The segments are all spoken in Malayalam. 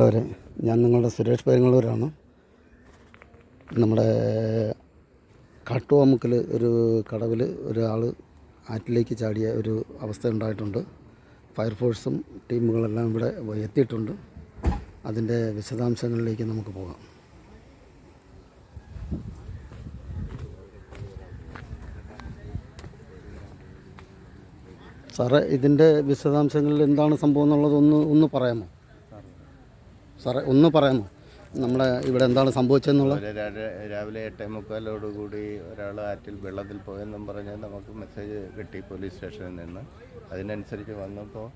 പ്രിയപ്പെട്ടവരെ ഞാൻ നിങ്ങളുടെ സുരേഷ് പെരുങ്ങളൂരാണ് നമ്മുടെ കാട്ടുവാമുക്കിൽ ഒരു കടവിൽ ഒരാൾ ആറ്റിലേക്ക് ചാടിയ ഒരു അവസ്ഥ ഉണ്ടായിട്ടുണ്ട്. ഫയർഫോഴ്സും ടീമുകളെല്ലാം ഇവിടെ എത്തിയിട്ടുണ്ട്. അതിന്റെ വിശദാംശങ്ങളിലേക്ക് നമുക്ക് പോകാം. സാറേ ഇതിന്റെ വിശദാംശങ്ങളിൽ എന്താണ് സംഭവം എന്നുള്ളത് ഒന്ന് ഒന്ന് പറയാമോ? സാറേ ഒന്ന് പറയാമോ? നമ്മുടെ ഇവിടെ എന്താണ് സംഭവിച്ചതെന്നുള്ളത് രാവിലെ എട്ടേ മുക്കാലോടുകൂടി ഒരാൾ ആറ്റിൽ വെള്ളത്തിൽ പോയെന്നും പറഞ്ഞ് നമുക്ക് മെസ്സേജ് കിട്ടി പോലീസ് സ്റ്റേഷനിൽ നിന്ന്. അതിനനുസരിച്ച് വന്നപ്പോൾ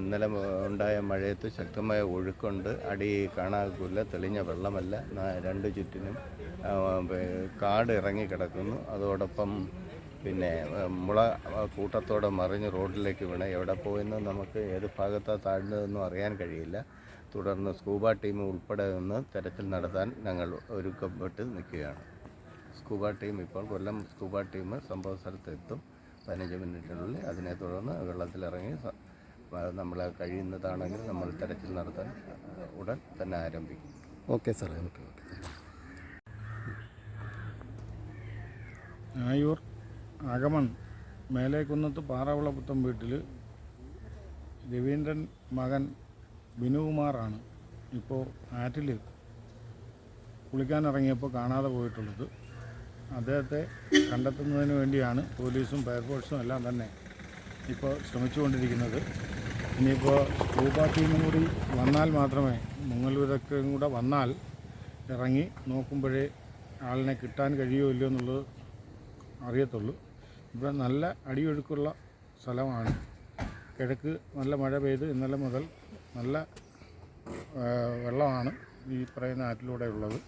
ഇന്നലെ ഉണ്ടായ മഴയത്ത് ശക്തമായ ഒഴുക്കുണ്ട്. അടി കാണാക്കില്ല തെളിഞ്ഞ വെള്ളമല്ല. രണ്ട് ചുറ്റിനും കാട് ഇറങ്ങി കിടക്കുന്നു. അതോടൊപ്പം പിന്നെ മുള കൂട്ടത്തോടെ മറിഞ്ഞ് റോഡിലേക്ക് വീണ്. എവിടെ പോയെന്ന് നമുക്ക് ഏത് ഭാഗത്താണ് താഴ്ന്നതെന്നും അറിയാൻ കഴിയില്ല. തുടർന്ന് സ്കൂബ ടീം ഉൾപ്പെടെ നിന്ന് തെരച്ചിൽ നടത്താൻ ഞങ്ങൾ ഒരുക്കപ്പെട്ട് നിൽക്കുകയാണ്. സ്കൂബ ടീം ഇപ്പോൾ കൊല്ലം സ്കൂബ ടീം സംഭവ സ്ഥലത്ത് എത്തും. പതിനഞ്ച് മിനിറ്റിനുള്ളിൽ അതിനെ തുടർന്ന് വെള്ളത്തിലിറങ്ങി നമ്മളെ കഴിയുന്നതാണെങ്കിൽ നമ്മൾ തെരച്ചിൽ നടത്താൻ ഉടൻ തന്നെ ആരംഭിക്കും. ഓക്കെ സാറേ ഓക്കെ ഓക്കെ ആയൂർ അകമൺ മേലേക്കുന്നത്ത് പാറവിളപുത്തം വീട്ടിൽ രവീന്ദ്രൻ മകൻ ബിനുകുമാറാണ് ഇപ്പോൾ ആറ്റിൽ കുളിക്കാനിറങ്ങിയപ്പോൾ കാണാതെ പോയിട്ടുള്ളത്. അദ്ദേഹത്തെ കണ്ടെത്തുന്നതിന് വേണ്ടിയാണ് പോലീസും ഫയർഫോഴ്സും എല്ലാം തന്നെ ഇപ്പോൾ ശ്രമിച്ചുകൊണ്ടിരിക്കുന്നത്. ഇനിയിപ്പോൾ സ്കൂബ ടീമും കൂടി വന്നാൽ മാത്രമേ മുങ്ങൽ വിദഗ്ധരും കൂടെ വന്നാൽ ഇറങ്ങി നോക്കുമ്പോഴേ ആളിനെ കിട്ടാൻ കഴിയുമോ ഇല്ലയോ എന്നുള്ളത് അറിയത്തുള്ളൂ. ഇവിടെ നല്ല അടിയൊഴുക്കുള്ള സ്ഥലമാണ്. കിഴക്ക് നല്ല മഴ പെയ്ത് ഇന്നലെ മുതൽ നല്ല വെള്ളമാണ് ഈ പറയുന്ന ആറ്റിലൂടെ ഉള്ളത്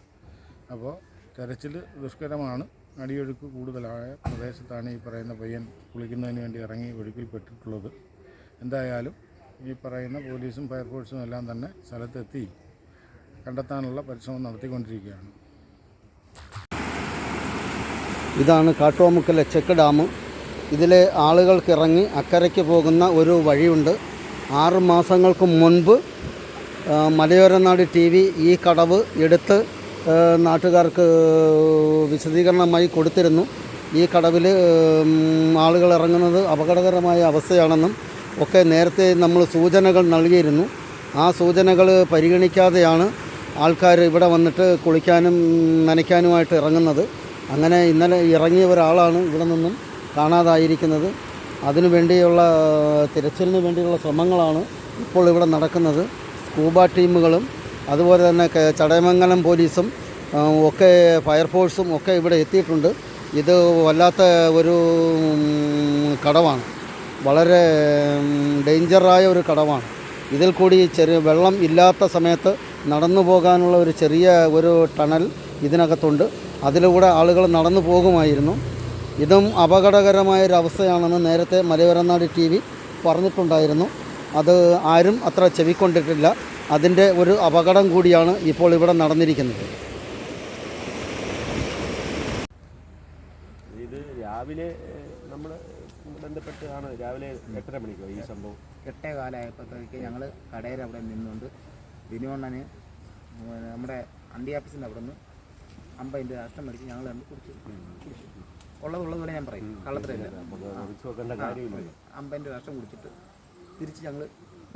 അപ്പോൾ തെരച്ചിൽ ദുഷ്കരമാണ്. അടിയൊഴുക്ക് കൂടുതലായ പ്രദേശത്താണ് ഈ പറയുന്ന പയ്യൻ കുളിക്കുന്നതിന് വേണ്ടി ഇറങ്ങി ഒഴുക്കിൽപ്പെട്ടിട്ടുള്ളത് എന്തായാലും ഈ പറയുന്ന പോലീസും ഫയർഫോഴ്സും എല്ലാം തന്നെ സ്ഥലത്തെത്തി കണ്ടെത്താനുള്ള പരിശ്രമം നടത്തിക്കൊണ്ടിരിക്കുകയാണ്. ഇതാണ് കാട്ടുവാമുക്കലെ ചെക്ക് ഡാം. ഇതിലെ ആളുകൾക്കിറങ്ങി അക്കരയ്ക്ക് പോകുന്ന ഒരു വഴിയുണ്ട്. ആറ് മാസങ്ങൾക്ക് മുൻപ് മലയോരനാട് ടി വി ഈ കടവ് എടുത്ത് നാട്ടുകാർക്ക് വിശദീകരണമായി കൊടുത്തിരുന്നു. ഈ കടവിൽ ആളുകൾ ഇറങ്ങുന്നത് അപകടകരമായ അവസ്ഥയാണെന്നും ഒക്കെ നേരത്തെ നമ്മൾ സൂചനകൾ നൽകിയിരുന്നു. ആ സൂചനകൾ പരിഗണിക്കാതെയാണ് ആൾക്കാർ ഇവിടെ വന്നിട്ട് കുളിക്കാനും നനയ്ക്കാനുമായിട്ട് ഇറങ്ങുന്നത്. അങ്ങനെ ഇന്നലെ ഇറങ്ങിയ ഒരാളാണ് ഇവിടെ നിന്നും കാണാതായിരിക്കുന്നത്. അതിനു വേണ്ടിയുള്ള തിരച്ചിലിന് വേണ്ടിയുള്ള ശ്രമങ്ങളാണ് ഇപ്പോൾ ഇവിടെ നടക്കുന്നത്. സ്കൂബ ടീമുകളും അതുപോലെ തന്നെ ചടയമംഗലം പോലീസും ഒക്കെ ഫയർഫോഴ്സും ഒക്കെ ഇവിടെ എത്തിയിട്ടുണ്ട്. ഇത് വല്ലാത്ത ഒരു കടവാണ്. വളരെ ഡേഞ്ചറായ ഒരു കടവാണ്. ഇതിൽ കൂടി ചെറിയ വെള്ളം ഇല്ലാത്ത സമയത്ത് നടന്നു പോകാനുള്ള ഒരു ചെറിയ ഒരു ടണൽ ഇതിനകത്തുണ്ട്. അതിലൂടെ ആളുകൾ നടന്നു പോകുമായിരുന്നു. ഇതും അപകടകരമായ ഒരു അവസ്ഥയാണെന്ന് നേരത്തെ മലയോരനാട് ടി വി പറഞ്ഞിട്ടുണ്ടായിരുന്നു. അത് ആരും അത്ര ചെവിക്കൊണ്ടിട്ടില്ല. അതിന്റെ ഒരു അപകടം കൂടിയാണ് ഇപ്പോൾ ഇവിടെ നടന്നിരിക്കുന്നത്. ഇത് രാവിലെ നമ്മൾ ബന്ധപ്പെട്ടാണ് രാവിലെ എട്ടര മണിക്കോ ഈ സംഭവം. എട്ടേ കാലമായപ്പോഴത്തേക്ക് ഞങ്ങൾ കടയിൽ അവിടെ നിന്നുകൊണ്ട് ബിനുവണ്ണന് നമ്മുടെ അണ്ടി ഓഫീസിന്റെ അവിടെ നിന്ന് അമ്പതിന്റെ അഷ്ടം മേടിച്ച് ഞങ്ങൾ രണ്ട് കുടിച്ചു. ഉള്ളതുള്ളത് പോലെ ഞാൻ പറയും. കള്ളത്തിലില്ല അമ്പതിന്റെ വർഷം കുടിച്ചിട്ട് തിരിച്ച് ഞങ്ങൾ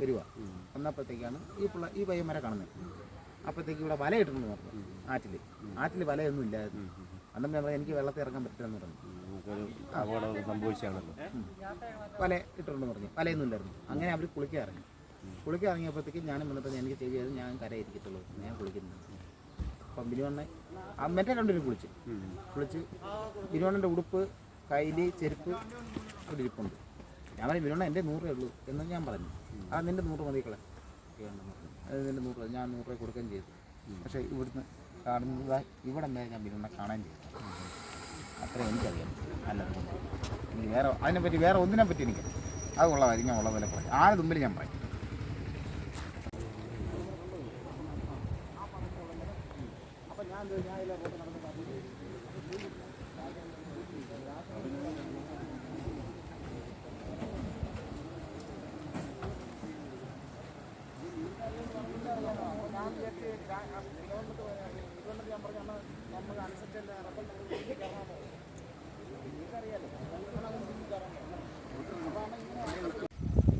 വരിക വന്നപ്പോഴത്തേക്കാണ് ഈ പിള്ള ഈ പയ്യന്മാരെ കാണുന്നത്. അപ്പോഴത്തേക്ക് ഇവിടെ വല ഇട്ടു പറഞ്ഞു ആറ്റിൽ ആറ്റിൽ വലയൊന്നും ഇല്ലായിരുന്നു അന്നപ്പോൾ ഞാൻ പറഞ്ഞു, എനിക്ക് വെള്ളത്തിൽ ഇറങ്ങാൻ പറ്റില്ലെന്ന് പറഞ്ഞു. സംഭവിച്ചാണല്ലോ. വല ഇട്ടുണ്ടെന്ന് പറഞ്ഞു. വലയൊന്നും ഇല്ലായിരുന്നു. അങ്ങനെ അവർ കുളിക്കാൻ ഇറങ്ങി കുളിക്കാൻ ഇറങ്ങിയപ്പോഴത്തേക്ക് ഞാനും വന്നപ്പോൾ എനിക്ക് ചെയ്തു ഞാൻ കരയിരിക്കത്തുള്ളൂ ഞാൻ കുളിക്കുന്നത് അപ്പം ബിനുവണ്ണ അമ്മേന്റെ മറ്റേ രണ്ടുപേരും കുളിച്ച്. കുളിച്ച് ബിനുവണ്ണന്റെ ഉടുപ്പ് കയ്യിൽ ചെരുപ്പ് അവിടെ ഇരിപ്പുണ്ട്. ഞാൻ പറഞ്ഞു ബിനുവണ്ണ എന്റെ നൂറേ ഉള്ളൂ എന്ന് ഞാൻ പറഞ്ഞു. ആ നിന്റെ നൂറ് മതിക്കളെ അത് നിന്റെ നൂറ് ഞാൻ നൂറ് കൊടുക്കുകയും ചെയ്തു. പക്ഷേ ഇവിടുന്ന് കാണുന്നത് ഇവിടെ വരെ ഞാൻ ബിനുവണ്ണ കാണാൻ ചെയ്തു. അത്രയും എനിക്കറിയാം. നല്ലത് ഇനി വേറെ അതിനെപ്പറ്റി വേറെ ഒന്നിനെ പറ്റി എനിക്ക് അത് ഉള്ള കാര്യം ഞാൻ ഉള്ള പോലെ പറയും. ആരെ മുമ്പിൽ ഞാൻ പറയും.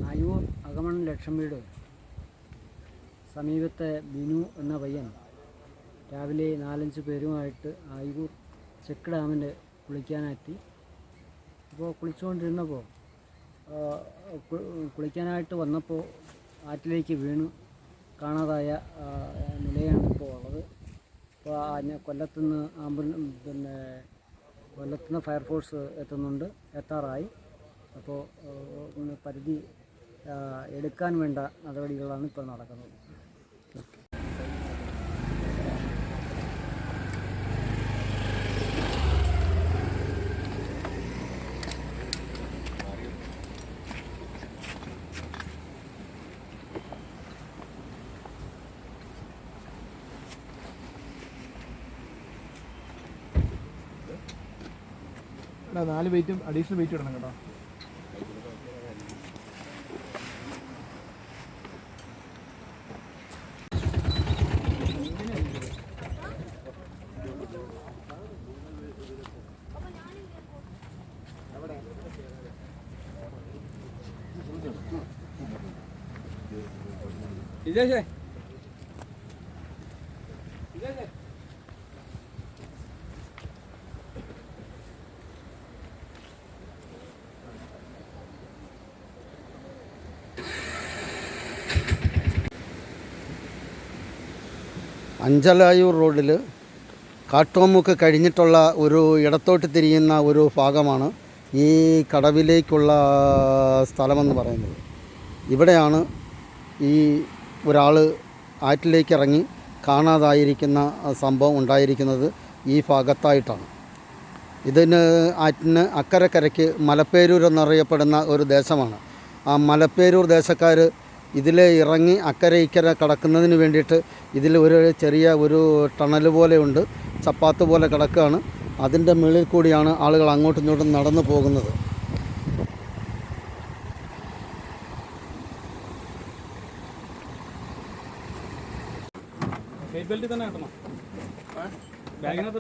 അയൂർ അകമൺ ലക്ഷം വീട്. സമീപത്തെ ബിനു എന്ന പയ്യൻ രാവിലെ നാലഞ്ച് പേരുമായിട്ട് ആയൂർ ചെക്ക് ഡാമിന്റെ കുളിക്കാനെത്തി അപ്പോൾ കുളിച്ചുകൊണ്ടിരുന്നപ്പോൾ കുളിക്കാനായിട്ട് വന്നപ്പോൾ ആറ്റിലേക്ക് വീണു. കാണാതായ നിലയാണ് ഇപ്പോൾ ഉള്ളത്. അതിനെ കൊല്ലത്തുനിന്ന് ആംബുലൻ പിന്നെ കൊല്ലത്തുനിന്ന് ഫയർഫോഴ്സ് എത്തുന്നുണ്ട്. എത്താറായി. അപ്പോൾ പരിധി എടുക്കാൻ വേണ്ട നടപടികളാണ് ഇപ്പോൾ നടക്കുന്നത്. നാല് വെയിറ്റും അഡീഷണൽ വെയിറ്റ് ഇടണം കേട്ടോ. ഇതേശേ അഞ്ചലായൂർ റോഡിൽ കാട്ടോമുക്ക് കഴിഞ്ഞിട്ടുള്ള ഒരു ഇടത്തോട്ട് തിരിയുന്ന ഒരു ഭാഗമാണ് ഈ കടവിലേക്കുള്ള സ്ഥലമെന്ന് പറയുന്നത്. ഇവിടെയാണ് ഈ ഒരാൾ ആറ്റിലേക്ക് ഇറങ്ങി കാണാതായിരിക്കുന്ന സംഭവം ഉണ്ടായിരിക്കുന്നത് ഈ ഭാഗത്തായിട്ടാണ്. ഇതിന് ആറ്റിന് അക്കരക്കരയ്ക്ക് മലപ്പേരൂർ എന്നറിയപ്പെടുന്ന ഒരു ദേശമാണ്. ആ മലപ്പേരൂർ ദേശക്കാർ ഇതിൽ ഇറങ്ങി അക്കരെ ഇക്കരെ കടക്കുന്നതിന് വേണ്ടിയിട്ട് ഇതിൽ ഒരു ചെറിയ ഒരു ടണൽ പോലെയുണ്ട് ചപ്പാത്ത് പോലെ കിടക്കുകയാണ്. അതിന്റെ മുകളിൽ കൂടിയാണ് ആളുകൾ അങ്ങോട്ടും ഇങ്ങോട്ടും നടന്നു പോകുന്നത്. വെയിറ്റ് ബെൽറ്റ് തന്നെ കിട്ടണം. ബാഗിനകത്ത്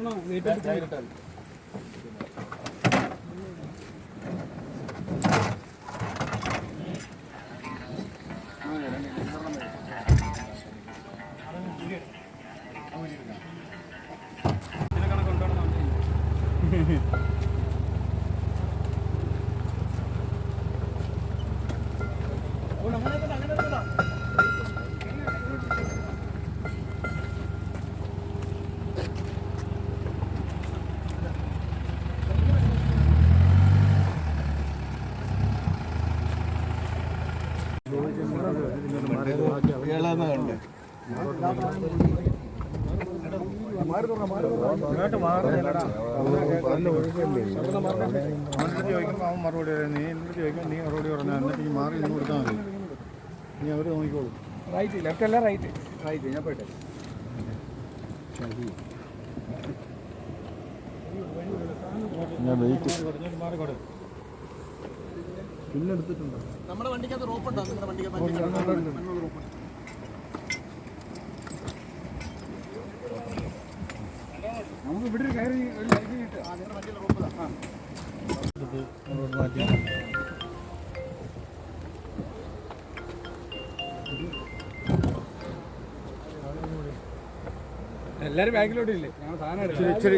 ചോദിക്കുമ്പോൾ അവൻ മറുപടി പറയും നീ എന്നോട് ചോദിക്കുമ്പോൾ നീ മറുപടി പറഞ്ഞാൽ എന്നിട്ട് ഈ മാറി നിന്ന് കൊടുത്താൽ മതി നീ അവർ നോക്കിക്കോളും റൈറ്റ് ലെഫ്റ്റ് അല്ല റൈറ്റ് റൈറ്റ് ഞാൻ പോയിട്ടെ പിന്നെ എടുത്തിട്ടുണ്ടോ നമുക്ക് എല്ലാരും ബാങ്കിലോട്ട് ഇല്ലേ? ഞാൻ സാധനം എടുത്തു. ഇച്ചിരി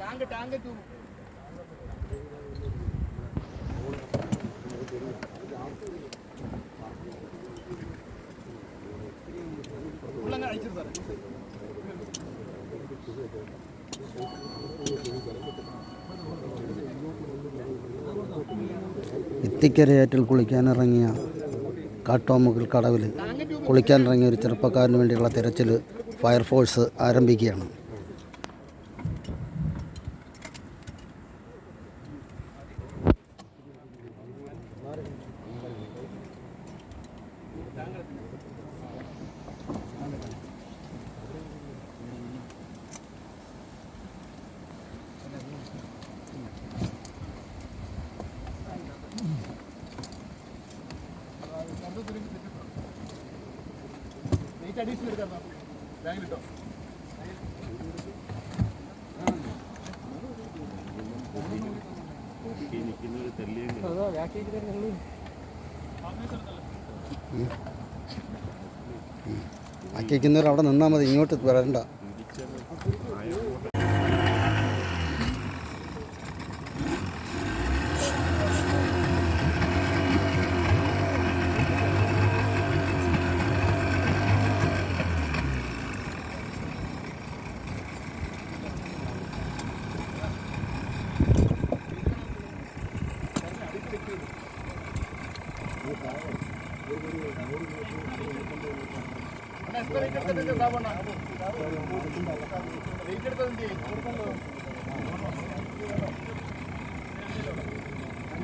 ടാങ്ക് ടാങ്ക് തൂങ്ങും ഇത്തിക്കരയാറ്റിൽ കുളിക്കാനിറങ്ങിയ കാട്ടോമുകിൽ കടവിൽ കുളിക്കാനിറങ്ങിയ ഒരു ചെറുപ്പക്കാരന് വേണ്ടിയുള്ള തിരച്ചിൽ ഫയർഫോഴ്സ് ആരംഭിക്കുകയാണ്. ആക്കിക്കുന്നവർ അവിടെ നിന്നാൽ മതി ഇങ്ങോട്ട് വരണ്ട.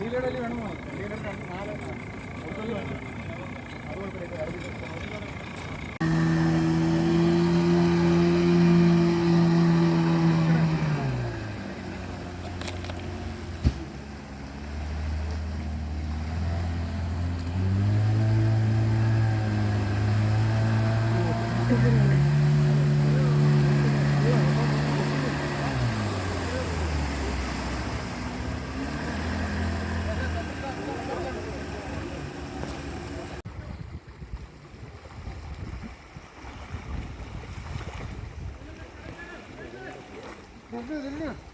ഡീലറുടെ വേണോ? ഡീലർ നാല് അതുപോലെ لا